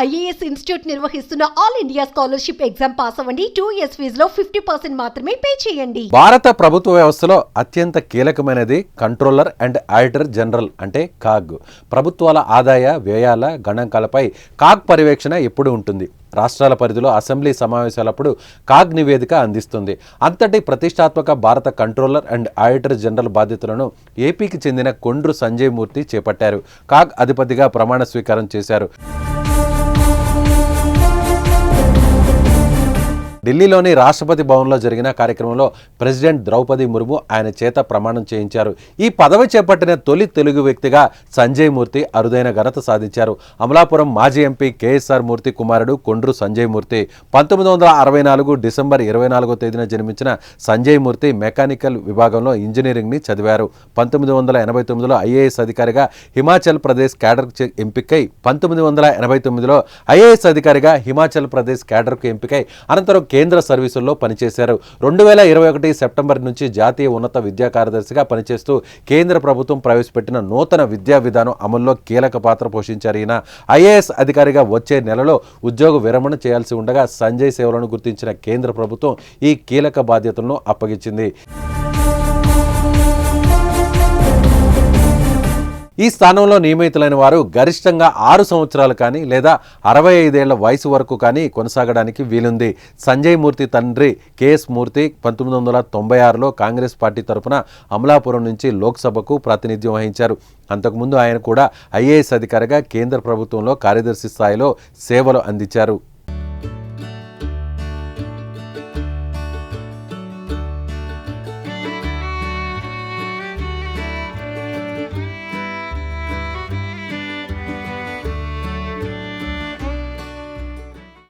IAS institute నిర్వహిస్తున్న all India scholarship exam pass అవ్వండి. Two years ఫీజులో ఫిఫ్టీ పర్సెంట్ మాత్రమే పే చేయండి. భారత ప్రభుత్వ వ్యవస్థలో అత్యంత కీలకమైనది కంట్రోలర్ అండ్ ఆడిటర్ జనరల్ అంటే కాగ్. ప్రభుత్వాల ఆదాయ వ్యయాల గణాంకాలపై కాగ్ పర్యవేక్షణ ఎప్పుడు ఉంటుంది. రాష్ట్రాల పరిధిలో అసెంబ్లీ సమావేశాలప్పుడు కాగ్ నివేదిక అందిస్తుంది. అంతటి ప్రతిష్టాత్మక భారత కంట్రోలర్ అండ్ ఆడిటర్ జనరల్ బాధ్యతలను ఏపీకి చెందిన కొండ్రు సంజయ్ మూర్తి చేపట్టారు. కాగ్ అధిపతిగా ప్రమాణ స్వీకారం చేశారు. ఢిల్లీలోని రాష్ట్రపతి భవన్లో జరిగిన కార్యక్రమంలో ప్రెసిడెంట్ ద్రౌపది ముర్ము ఆయన చేత ప్రమాణం చేయించారు. ఈ పదవి చేపట్టిన తొలి తెలుగు వ్యక్తిగా సంజయ్ మూర్తి అరుదైన ఘనత సాధించారు. అమలాపురం మాజీ ఎంపీ కేఎస్ఆర్ మూర్తి కుమారుడు కొండ్రు సంజయ్ మూర్తి పంతొమ్మిది వందల అరవై నాలుగు డిసెంబర్ ఇరవై నాలుగో తేదీన జన్మించిన సంజయ్ మూర్తి మెకానికల్ విభాగంలో ఇంజనీరింగ్ని చదివారు. పంతొమ్మిది వందల ఎనభై తొమ్మిదిలో ఐఏఎస్ అధికారిగా హిమాచల్ ప్రదేశ్ క్యాడర్ ఎంపికై పంతొమ్మిది వందల ఎనభై తొమ్మిదిలో ఐఏఎస్ అధికారిగా హిమాచల్ ప్రదేశ్ క్యాడర్కు ఎంపికై అనంతరం కేంద్ర సర్వీసుల్లో పనిచేశారు. రెండు వేల ఇరవై ఒకటి సెప్టెంబర్ నుంచి జాతీయ ఉన్నత విద్యా కార్యదర్శిగా పనిచేస్తూ కేంద్ర ప్రభుత్వం ప్రవేశపెట్టిన నూతన విద్యా విధానం అమల్లో కీలక పాత్ర పోషించారు ఈయన. ఐఏఎస్ అధికారిగా వచ్చే నెలలో ఉద్యోగ విరమణ చేయాల్సి ఉండగా సంజయ్ సేవలను గుర్తించిన కేంద్ర ప్రభుత్వం ఈ కీలక బాధ్యతలను అప్పగించింది. ఈ స్థానంలో నియమితులైన వారు గరిష్టంగా ఆరు సంవత్సరాలు కానీ లేదా అరవై ఐదేళ్ళ వయసు వరకు కానీ కొనసాగడానికి వీలుంది. సంజయ్ మూర్తి తండ్రి కేఎస్ మూర్తి పంతొమ్మిది వందల తొంభై ఆరులో కాంగ్రెస్ పార్టీ తరఫున అమలాపురం నుంచి లోక్సభకు ప్రాతినిధ్యం వహించారు. అంతకుముందు ఆయన కూడా ఐఏఎస్ అధికారిగా కేంద్ర ప్రభుత్వంలో కార్యదర్శి స్థాయిలో సేవలు అందించారు.